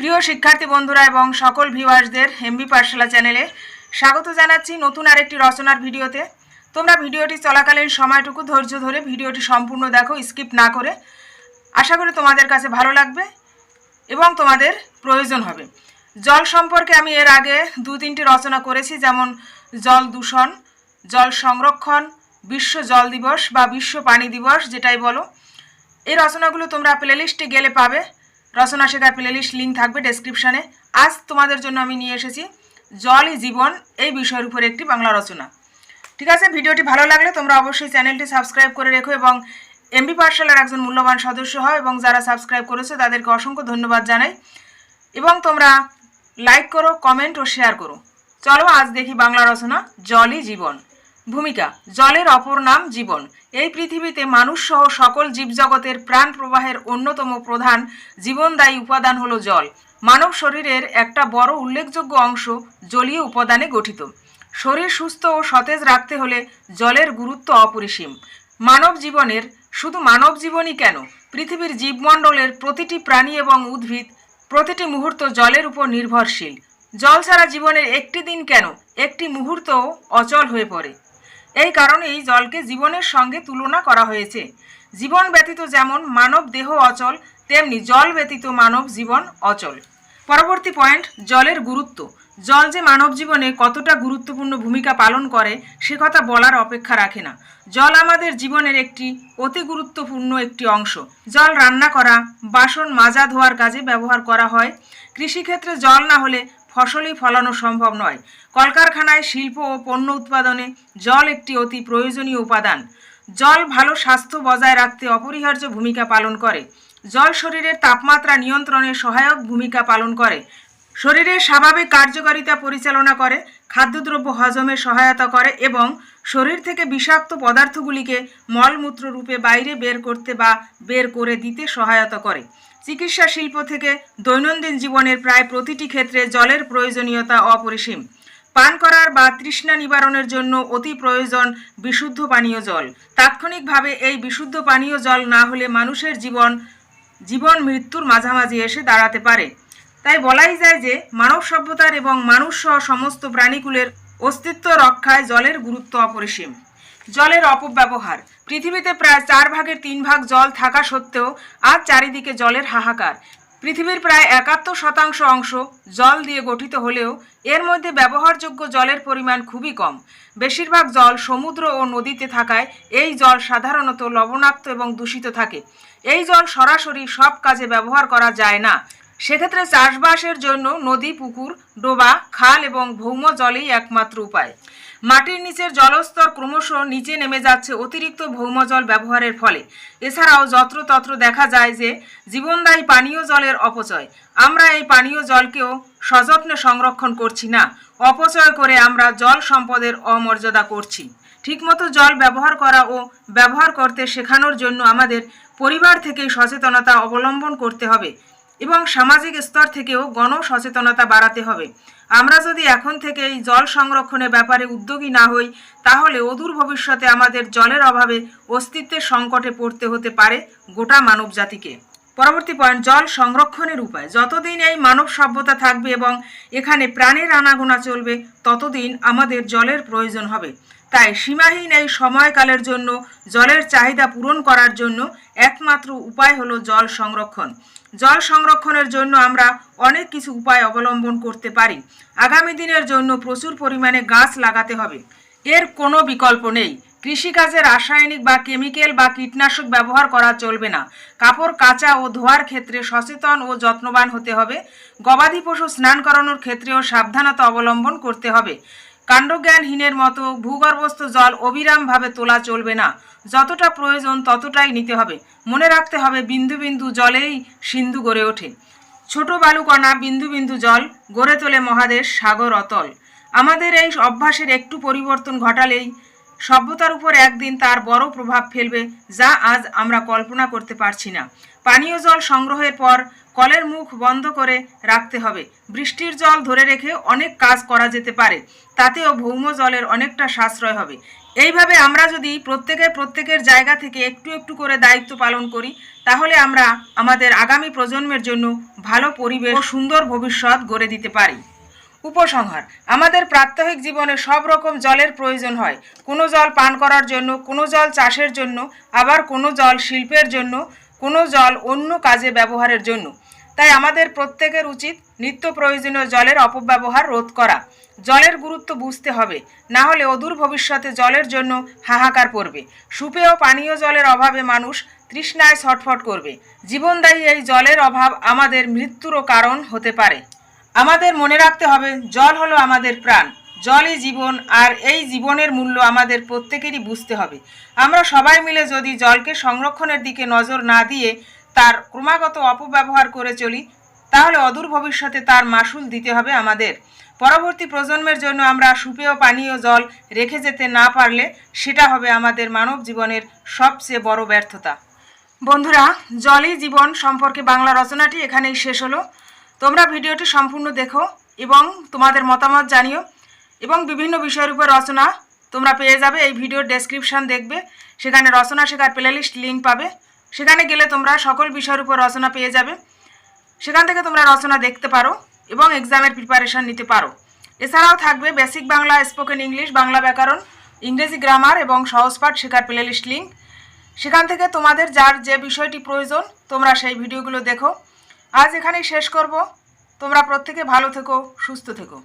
প্রিয় শিক্ষার্থী বন্ধুরা এবং সকল ভিউয়ার্সদের এমবি পাঠশালা চ্যানেলে স্বাগত জানাচ্ছি নতুন আরেকটি রচনার ভিডিওতে। তোমরা ভিডিওটি চলাকালীন সময়টুকু ধৈর্য ধরে ভিডিওটি সম্পূর্ণ দেখো, স্কিপ না করে। আশা করি তোমাদের কাছে ভালো লাগবে এবং তোমাদের প্রয়োজন হবে। জল সম্পর্কে আমি এর আগে দু তিনটি রচনা করেছি, যেমন জল দূষণ, জল সংরক্ষণ, বিশ্ব জল দিবস বা বিশ্ব পানি দিবস, যেটাই বলো। এই রচনাগুলো তোমরা প্লেলিস্টে গেলে পাবে। রচনা শেখার প্লেলিস্ট লিঙ্ক থাকবে ডেসক্রিপশানে আজ তোমাদের জন্য আমি নিয়ে এসেছি জলই জীবন, এই বিষয়ের উপর একটি বাংলা রচনা। ঠিক আছে, ভিডিওটি ভালো লাগলে তোমরা অবশ্যই চ্যানেলটি সাবস্ক্রাইব করে রেখো এবং এমবি পাঠশালার একজন মূল্যবান সদস্য হয় এবং যারা সাবস্ক্রাইব করেছ তাদেরকে অসংখ্য ধন্যবাদ জানাই। এবং তোমরা লাইক করো কমেন্ট ও শেয়ার করো। চলো, আজ দেখি বাংলা রচনা, জলই জীবন। ভূমিকা, জলের অপর নাম জীবন। এই পৃথিবীতে মানুষ সহ সকল জীবজগতের প্রাণ প্রবাহের অন্যতম প্রধান জীবনদায়ী উপাদান হলো জল। মানব শরীরের একটা বড় উল্লেখযোগ্য অংশ জলীয় উপাদানে গঠিত। শরীর সুস্থ ও সতেজ রাখতে হলে জলের গুরুত্ব অপরিসীম। মানব জীবনের শুধু মানব জীবনই কেন? পৃথিবীর জীবমণ্ডলের প্রতিটি প্রাণী এবং উদ্ভিদ প্রতিটি মুহূর্ত জলের উপর নির্ভরশীল। জল ছাড়া জীবনের একটি দিন কেন? একটি মুহূর্তও অচল হয়ে পড়ে। এই কারণেই জলকে জীবনের সঙ্গে তুলনা করা হয়েছে। জীবন ব্যতীত যেমন মানব দেহ অচল, তেমনি জল ব্যতীত মানব জীবন অচল। পরবর্তী পয়েন্ট, জলের গুরুত্ব। জল যে মানব জীবনে কতটা গুরুত্বপূর্ণ ভূমিকা পালন করে, সে কথা বলার অপেক্ষা রাখে না। জল আমাদের জীবনের একটি অতি গুরুত্বপূর্ণ একটি অংশ। জল রান্না করা, বাসন মাজা ধোয়ার কাজে ব্যবহার করা হয়। কৃষিক্ষেত্রে জল না হলে ফসলই ফলানো সম্ভব নয়। কলকারখানায় শিল্প ও পণ্য উৎপাদনে জল একটি অতি প্রয়োজনীয় উপাদান। জল ভালো স্বাস্থ্য বজায় রাখতে অপরিহার্য ভূমিকা পালন করে। জল শরীরের তাপমাত্রা নিয়ন্ত্রণে সহায়ক ভূমিকা পালন করে। শরীরের স্বাভাবিক কার্যকারিতা পরিচালনা করে, খাদ্যদ্রব্য হজমে সহায়তা করে এবং শরীর থেকে বিষাক্ত পদার্থগুলিকে মলমূত্র রূপে বাইরে বের করতে বা বের করে দিতে সহায়তা করে। চিকিৎসা শিল্প থেকে দৈনন্দিন জীবনের প্রায় প্রতিটি ক্ষেত্রে জলের প্রয়োজনীয়তা অপরিসীম। পান করার বা তৃষ্ণা নিবারণের জন্য অতি প্রয়োজন বিশুদ্ধ পানীয় জল। তাৎক্ষণিকভাবে এই বিশুদ্ধ পানীয় জল না হলে মানুষের জীবন জীবন মৃত্যুর মাঝামাঝি এসে দাঁড়াতে পারে। তাই বলাই যায় যে, মানব সভ্যতার এবং মানুষ সহ সমস্ত প্রাণীকুলের অস্তিত্ব রক্ষায় জলের গুরুত্ব অপরিসীম। জলের অপব্যবহার। পৃথিবীতে প্রায় চার ভাগের তিন ভাগ জল থাকা সত্ত্বেও আজ চারিদিকে জলের হাহাকার। পৃথিবীর প্রায় একাত্তর শতাংশ অংশ জল দিয়ে গঠিত হলেও এর মধ্যে ব্যবহারযোগ্য জলের পরিমাণ খুবই কম। বেশিরভাগ জল সমুদ্র ও নদীতে থাকায় এই জল সাধারণত লবণাক্ত এবং দূষিত থাকে। এই জল সরাসরি সব কাজে ব্যবহার করা যায় না। সেক্ষেত্রে চাষবাসের জন্য নদী, পুকুর, ডোবা, খাল এবং ভৌম জলেই একমাত্র উপায়। মাটির নিচের জলস্তর ক্রমশ নিচে নেমে যাচ্ছে অতিরিক্ত ভৌমজল ব্যবহারের ফলে। এছাড়াও যত্রতত্র দেখা যায় যে, জীবনদায়ী পানীয় জলের অপচয়। আমরা এই পানীয় জলকেও সযত্নে সংরক্ষণ করছি না, অপচয় করে আমরা জল সম্পদের অমর্যাদা করছি। ঠিকমতো জল ব্যবহার করা ও ব্যবহার করতে শেখানোর জন্য আমাদের পরিবার থেকেই সচেতনতা অবলম্বন করতে হবে। এবং সামাজিক স্তর থেকেও গণ সচেতনতা বাড়াতে হবে। আমরা যদি এখন থেকে এই জল সংরক্ষণের ব্যাপারে উদ্যোগী না হই, তাহলে অদূর ভবিষ্যতে আমাদের জলের অভাবে অস্তিত্বের সংকটে পড়তে হতে পারে গোটা মানব জাতিকে পরবর্তী পয়েন্ট জল সংরক্ষণের উপায়। যতদিন এই মানব সভ্যতা থাকবে এবং এখানে প্রাণের আনাগোনা চলবে, ততদিন আমাদের জলের প্রয়োজন হবে। তাই সীমাহীন এই সময়কালের জন্য জলের চাহিদা পূরণ করার জন্য একমাত্র উপায় হলো জল সংরক্ষণ। জল সংরক্ষণের জন্য আমরা অনেক কিছু উপায় অবলম্বন করতে পারি। আগামী দিনের জন্য প্রচুর পরিমাণে গাছ লাগাতে হবে। এর কোনো বিকল্প নেই। কৃষিকাজে রাসায়নিক বা কেমিক্যাল বা কীটনাশক ব্যবহার করা চলবে না। কাপড় কাচা ও ধোয়ার ক্ষেত্রে সচেতন ও যত্নবান হতে হবে। গবাদি পশু স্নান করানোর ক্ষেত্রেও সাবধানতা অবলম্বন করতে হবে। কাণ্ডজ্ঞানহীনের মতো ভূগর্ভস্থ জল অবিরামভাবে তোলা চলবে না। যতটা প্রয়োজন ততটাই নিতে হবে। মনে রাখতে হবে, বিন্দু বিন্দু জলেই সিন্ধু গড়ে ওঠে। ছোট বালুকণা বিন্দু বিন্দু জল গড়ে তোলে মহাদেশ সাগর অতল। আমাদের এই অভ্যাসের একটু পরিবর্তন ঘটালেই সভ্যতার উপর একদিন তার বড় প্রভাব ফেলবে, যা আজ আমরা কল্পনা করতে পারছি না। পানীয় জল সংগ্রহের পর কলের মুখ বন্ধ করে রাখতে হবে। বৃষ্টির জল ধরে রেখে অনেক কাজ করা যেতে পারে, তাতেও ভৌম জলের অনেকটা সাশ্রয় হবে। এইভাবে আমরা যদি প্রত্যেকের প্রত্যেকের জায়গা থেকে একটু একটু করে দায়িত্ব পালন করি, তাহলে আমরা আমাদের আগামী প্রজন্মের জন্য ভালো পরিবেশ ও সুন্দর ভবিষ্যৎ গড়ে দিতে পারি। উপসংহার, আমাদের প্রাত্যহিক জীবনে সব রকম জলের প্রয়োজন হয়। কোনো জল পান করার জন্য, কোনো জল চাষের জন্য, আবার কোনো জল শিল্পের জন্য, কোনো জল অন্য কাজে ব্যবহারের জন্য। তাই আমাদের প্রত্যেকের উচিত নিত্য প্রয়োজনীয় জলের অপব্যবহার রোধ করা। জলের গুরুত্ব বুঝতে হবে, না হলে অদূর ভবিষ্যতে জলের জন্য হাহাকার পড়বে। সুপেয় পানীয় জলের অভাবে মানুষ তৃষ্ণায় ছটফট করবে। জীবনদায়ী এই জলের অভাব আমাদের মৃত্যুরও কারণ হতে পারে। আমাদের মনে রাখতে হবে, জল হলো আমাদের প্রাণ। জলই জীবন, আর এই জীবনের মূল্য আমাদের প্রত্যেকেরই বুঝতে হবে। আমরা সবাই মিলে যদি জলকে সংরক্ষণের দিকে নজর না দিয়ে তার ক্রমাগত অপব্যবহার করে চলি, তাহলে অদূর ভবিষ্যতে তার মাসুল দিতে হবে আমাদের। পরবর্তী প্রজন্মের জন্য আমরা সুপেয় পানীয় জল রেখে যেতে না পারলে সেটা হবে আমাদের মানব জীবনের সবচেয়ে বড় ব্যর্থতা। বন্ধুরা, জলই জীবন সম্পর্কে বাংলা রচনাটি এখানেই শেষ হলো। তোমরা ভিডিওটি সম্পূর্ণ দেখো এবং তোমাদের মতামত জানিও এবং বিভিন্ন বিষয়ের উপর রচনা তোমরা পেয়ে যাবে। এই ভিডিওর ডেসক্রিপশান দেখবে। সেখানে রচনা শেখার প্লেলিস্ট লিঙ্ক পাবে। সেখানে গেলে তোমরা সকল বিষয়ের উপর রচনা পেয়ে যাবে। সেখান থেকে তোমরা রচনা দেখতে পারো এবং এক্সামের প্রিপারেশন নিতে পারো। এছাড়াও থাকবে basic Bangla spoken English Bangla ব্যাকরণ, ইংরেজি গ্রামার এবং সহজপাঠ শেখার প্লেলিস্ট লিঙ্ক সেখান থেকে তোমাদের যার যে বিষয়টি প্রয়োজন, তোমরা সেই ভিডিওগুলো দেখো। আজ এখানেই শেষ করব। তোমরা প্রত্যেকে ভালো থেকো, সুস্থ থেকো।